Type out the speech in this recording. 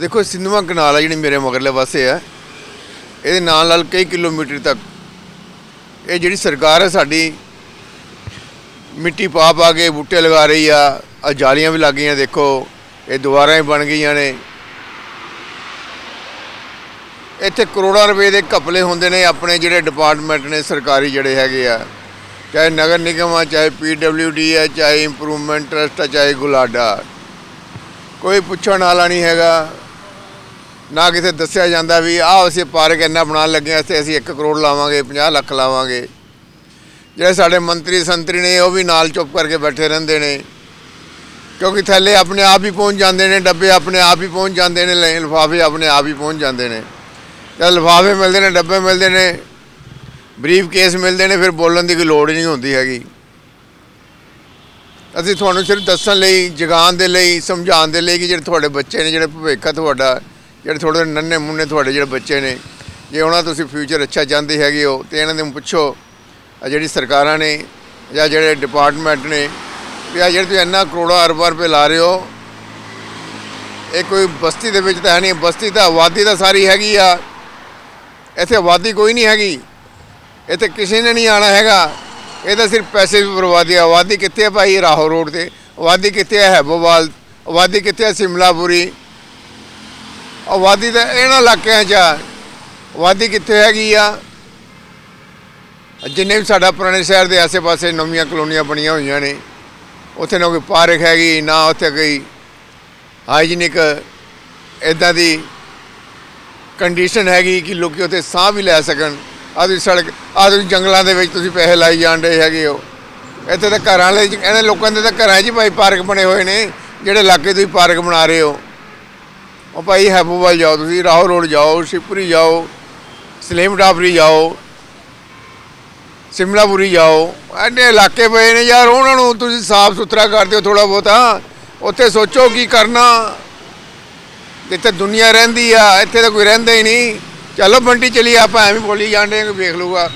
ਦੇਖੋ ਸਿੰਧੂਆ ਕਨਾਲ ਆ ਜਿਹੜੀ ਮੇਰੇ ਮਗਰਲੇ ਪਾਸੇ ਆ। ਇਹਦੇ ਨਾਲ ਨਾਲ ਕਈ ਕਿਲੋਮੀਟਰ ਤੱਕ। ਇਹ ਜਿਹੜੀ ਸਰਕਾਰ ਹੈ ਸਾਡੀ, ਮਿੱਟੀ ਪਾ ਪਾ ਕੇ ਬੂਟੇ ਲਗਾ ਰਹੀ ਆ। ਆ ਜਾਲੀਆਂ ਵੀ ਲੱਗ ਗਈਆਂ, ਦੇਖੋ। ਇਹ ਦੁਬਾਰਾ ਹੀ ਬਣ ਗਈਆਂ ਨੇ। ਇੱਥੇ ਕਰੋੜਾਂ ਰੁਪਏ ਦੇ ਘਪਲੇ ਹੁੰਦੇ ਨੇ ਆਪਣੇ ਜਿਹੜੇ ਡਿਪਾਰਟਮੈਂਟ ਨੇ ਸਰਕਾਰੀ ਜਿਹੜੇ ਹੈਗੇ ਆ। ਚਾਹੇ ਨਗਰ ਨਿਗਮ ਆ, ਚਾਹੇ ਪੀਡਬਲਯੂਡੀ ਆ, ਚਾਹੇ ਇੰਪਰੂਵਮੈਂਟ ਟਰਸਟ ਆ, ਚਾਹੇ ਗੁਲਾਡਾ। ਕੋਈ ਪੁੱਛਣ ਵਾਲਾ ਨਹੀਂ ਹੈਗਾ। ਨਾ ਕਿਤੇ ਦੱਸਿਆ ਜਾਂਦਾ ਵੀ ਆਹ ਅਸੀਂ ਪਾਰਕ ਇੰਨਾ ਬਣਾਉਣ ਲੱਗੇ ਹਾਂ ਤੇ ਅਸੀਂ 1 ਕਰੋੜ ਲਾਵਾਂਗੇ 50 ਲੱਖ ਲਾਵਾਂਗੇ। ਜਿਹੜੇ ਸਾਡੇ ਮੰਤਰੀ ਸੰਤਰੀ ਨੇ, ਉਹ ਵੀ ਨਾਲ ਚੁੱਪ ਕਰਕੇ ਬੈਠੇ ਰਹਿੰਦੇ ਨੇ। ਕਿਉਂਕਿ ਥੱਲੇ ਆਪਣੇ ਆਪ ਹੀ ਪਹੁੰਚ ਜਾਂਦੇ ਨੇ, ਡੱਬੇ ਆਪਣੇ ਆਪ ਹੀ ਪਹੁੰਚ ਜਾਂਦੇ ਨੇ ਲਿਫਾਫੇ ਆਪਣੇ ਆਪ ਹੀ ਪਹੁੰਚ ਜਾਂਦੇ ਨੇ। ਜਦ ਲਿਫਾਫੇ ਮਿਲਦੇ ਨੇ, ਡੱਬੇ ਮਿਲਦੇ ਨੇ, ਬਰੀਫ ਕੇਸ ਮਿਲਦੇ ਨੇ, ਫਿਰ ਬੋਲਣ ਦੀ ਕੋਈ ਲੋੜ ਹੀ ਨਹੀਂ ਹੁੰਦੀ ਹੈਗੀ। ਅਸੀਂ ਤੁਹਾਨੂੰ ਸਿਰਫ ਦੱਸਣ ਲਈ, ਜਗਾਉਣ ਦੇ ਲਈ, ਸਮਝਾਉਣ ਦੇ ਲਈ ਕਿ ਜਿਹੜੇ ਤੁਹਾਡੇ ਬੱਚੇ ਨੇ, ਜਿਹੜੇ ਭਵਿੱਖ ਆ ਤੁਹਾਡਾ ਜਿਹੜੇ ਥੋੜੇ ਨੰਨੇ ਮੁੰਨੇ ਤੁਹਾਡੇ ਜਿਹੜੇ ਬੱਚੇ ਨੇ, ਜੇ ਉਹਨਾਂ ਦਾ ਤੁਸੀਂ ਫਿਊਚਰ ਅੱਛਾ ਚਾਹੁੰਦੇ ਹੈਗੇ ਹੋ, ਤੇ ਇਹਨਾਂ ਨੂੰ ਪੁੱਛੋ ਜਿਹੜੀ ਸਰਕਾਰਾਂ ਨੇ, ਜਾਂ ਜਿਹੜੇ ਡਿਪਾਰਟਮੈਂਟ ਨੇ, ਵੀ ਆ ਜਿਹੜੇ ਤੁਸੀਂ ਇੰਨਾ ਕਰੋੜਾਂ ਅਰਬਾਂ ਰੁਪਏ ਲਾ ਰਹੇ ਹੋ, ਇਹ ਕੋਈ ਬਸਤੀ ਦੇ ਵਿੱਚ ਤਾਂ ਹੈ ਨਹੀਂ, ਬਸਤੀ ਤਾਂ ਆਬਾਦੀ ਤਾਂ ਸਾਰੀ ਹੈਗੀ ਆ। ਇੱਥੇ ਆਬਾਦੀ ਕੋਈ ਨਹੀਂ ਹੈਗੀ। ਇੱਥੇ ਕਿਸੇ ਨੇ ਨਹੀਂ ਆਣਾ ਹੈਗਾ। ਇਹ ਤਾਂ ਸਿਰਫ ਪੈਸੇ ਦੀ ਬਰਬਾਦੀ ਆ। ਆਬਾਦੀ ਕਿੱਥੇ ਆ ਭਾਈ ਰਾਹੋ ਰੋਡ ਤੇ? ਆਬਾਦੀ ਕਿੱਥੇ ਹੈ ਹੈਬੋਵਾਲ? ਆਬਾਦੀ ਕਿੱਥੇ ਹੈ ਸਿਮਲਾਪੁਰੀ? ਆਬਾਦੀ ਤਾਂ ਇਹਨਾਂ ਇਲਾਕਿਆਂ 'ਚ ਆ। ਆਬਾਦੀ ਕਿੱਥੇ ਹੈਗੀ ਆ? ਜਿੰਨੇ ਵੀ ਸਾਡਾ ਪੁਰਾਣੇ ਸ਼ਹਿਰ ਦੇ ਆਸੇ-ਪਾਸੇ ਨਵੀਆਂ ਕਲੋਨੀਆਂ ਬਣੀਆਂ ਹੋਈਆਂ ਨੇ, ਉੱਥੇ ਨਾ ਕੋਈ ਪਾਰਕ ਹੈਗੀ, ਨਾ ਉੱਥੇ ਕੋਈ ਹਾਈਜੀਨਿਕ ਇਦਾਂ ਦੀ ਕੰਡੀਸ਼ਨ ਹੈਗੀ ਕਿ ਲੋਕੀ ਉੱਥੇ ਸਾਹ ਵੀ ਲੈ ਸਕਣ। ਆਹ ਸੜਕ, ਆਹ ਜੰਗਲਾਂ ਦੇ ਵਿੱਚ ਤੁਸੀਂ ਪੈਸੇ ਲਾਈ ਜਾਂਦੇ ਹੈਗੇ ਹੋ। ਇੱਥੇ ਤਾਂ ਘਰਾਂ ਵਾਲੇ, ਇਹਨਾਂ ਲੋਕਾਂ ਦੇ ਤਾਂ ਘਰਾਂ 'ਚ ਭਾਈ ਪਾਰਕ ਬਣੇ ਹੋਏ ਨੇ, ਜਿਹੜੇ ਇਲਾਕੇ ਤੁਸੀਂ ਪਾਰਕ ਬਣਾ ਰਹੇ ਹੋ। ਉਹ ਭਾਈ ਹੈਬੋਵਾਲ ਜਾਓ ਤੁਸੀਂ, ਰਾਹੋ ਰੋਡ ਜਾਓ, ਸ਼ਿਵਪੁਰੀ ਜਾਓ, ਸਲੇਮ ਟਾਪਰੀ ਜਾਓ, ਸਿਮਲਾਪੁਰੀ ਜਾਓ। ਐਨੇ ਇਲਾਕੇ ਪਏ ਨੇ ਯਾਰ, ਉਹਨਾਂ ਨੂੰ ਤੁਸੀਂ ਸਾਫ਼ ਸੁਥਰਾ ਕਰ ਦਿਓ ਥੋੜਾ ਬਹੁਤਾ। ਉੱਥੇ ਸੋਚੋ ਕੀ ਕਰਨਾ। ਜਿੱਥੇ ਦੁਨੀਆ ਰਹਿੰਦੀ ਆ, ਇੱਥੇ ਤਾਂ ਕੋਈ ਰਹਿੰਦਾ ਹੀ ਨਹੀਂ। ਚਲੋ ਬੰਟੀ ਚਲੀ, ਆਪਾਂ ਐਵੇਂ ਬੋਲੀ ਜਾਂਦੇ ਹਾਂ ਕਿ ਵੇਖ ਲੂਗਾ